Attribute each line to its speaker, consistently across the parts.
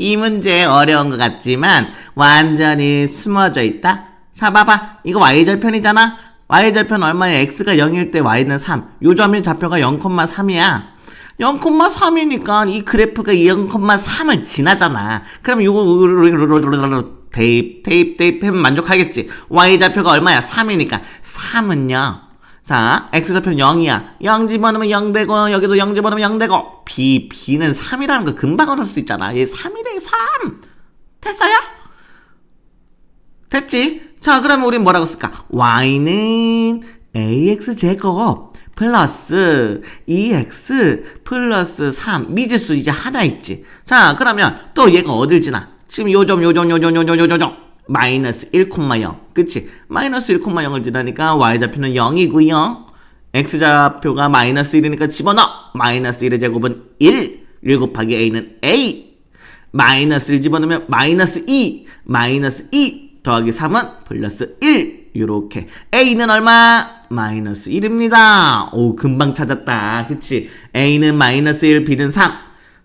Speaker 1: 이 문제 어려운 것 같지만 완전히 숨어져 있다. 자, 봐봐. 이거 y절편이잖아. y절편 얼마야? x가 0일 때 y는 3. 요 점의 좌표가 0,3이야. 0,3이니까 이 그래프가 0,3을 지나잖아. 그럼 요거 대입, 대입, 대입하면 만족하겠지. y좌표가 얼마야? 3이니까. 3은요. 자, x좌표 0이야. 0 집어넣으면 0 되고, 여기도 0 집어넣으면 0 되고, b, b는 3이라는 거 금방 얻을 수 있잖아. 얘 3이래, 3! 됐어요? 됐지? 자, 그러면 우린 뭐라고 쓸까? y는 ax 제곱 플러스 2x 플러스 3 미지수 이제 하나 있지. 자, 그러면 또 얘가 어딜 지나? 지금 요점 요점 요점 요점 요점 요점 마이너스 1,0 그치? 마이너스 1,0을 지나니까 y좌표는 0이고요. x좌표가 마이너스 1이니까 집어넣어. 마이너스 1의 제곱은 1. 1 곱하기 a는 a. 마이너스 1 집어넣으면 마이너스 2. 마이너스 2 더하기 3은 플러스 1. 요렇게. a는 얼마? 마이너스 1입니다. 오, 금방 찾았다. 그치? a는 마이너스 1, b는 3.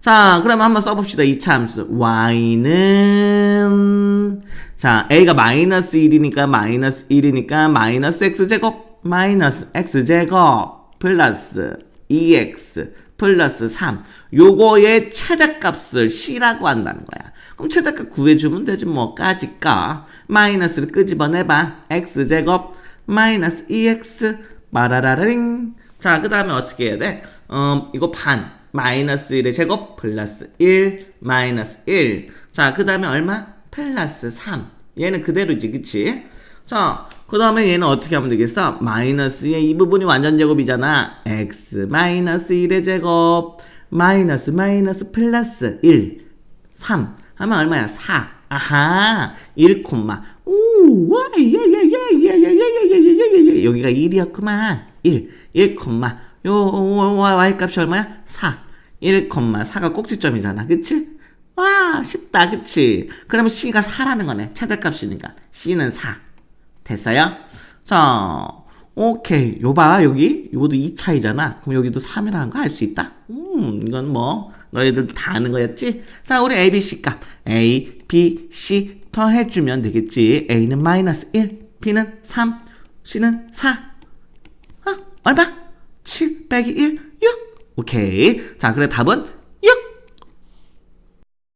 Speaker 1: 자, 그러면 한번 써봅시다. 이차 함수. y는, 자, a가 마이너스 1이니까, 마이너스 1이니까, 마이너스 x제곱, 마이너스 x제곱, 플러스 2x, 플러스 3. 요거의 최대값을 c라고 한다는 거야. 그럼 최대값 구해주면 되지 뭐, 까짓까. 마이너스를 끄집어내봐. x제곱, 마이너스 2x, 마라라링. 자, 그 다음에 어떻게 해야 돼? 어, 이거 반. 마이너스 1의 제곱 플러스 1 마이너스 1. 자, 그 다음에 얼마? 플러스 3. 얘는 그대로지, 그치? 자, 그 다음에 얘는 어떻게 하면 되겠어? 마이너스의 이 부분이 완전 제곱이잖아. x 마이너스 1의 제곱 마이너스 마이너스 플러스 1 3 하면 얼마야? 4. 아하 1 콤마 오 와, 예, 예, 예, 예, 예, 예, 예, 예, 예, 예, 예. 여기가 1이었구만 1 1 콤마 요 y 값이 얼마야? 4 1 콤마 4가 꼭지점이잖아 그치? 와 쉽다 그치? 그러면 c가 4라는 거네 최대값이니까 c는 4 됐어요? 자 오케이 요봐 여기 요것도 2차이잖아 그럼 여기도 3이라는 거 알 수 있다? 음 이건 뭐 너희들 다 아는 거였지? 자 우리 a, b, c 값 a, b, c 더해주면 되겠지 a는 마이너스 1 b는 3 c는 4 어? 얼마? 7 빼기 1 6 오케이 자 그래 답은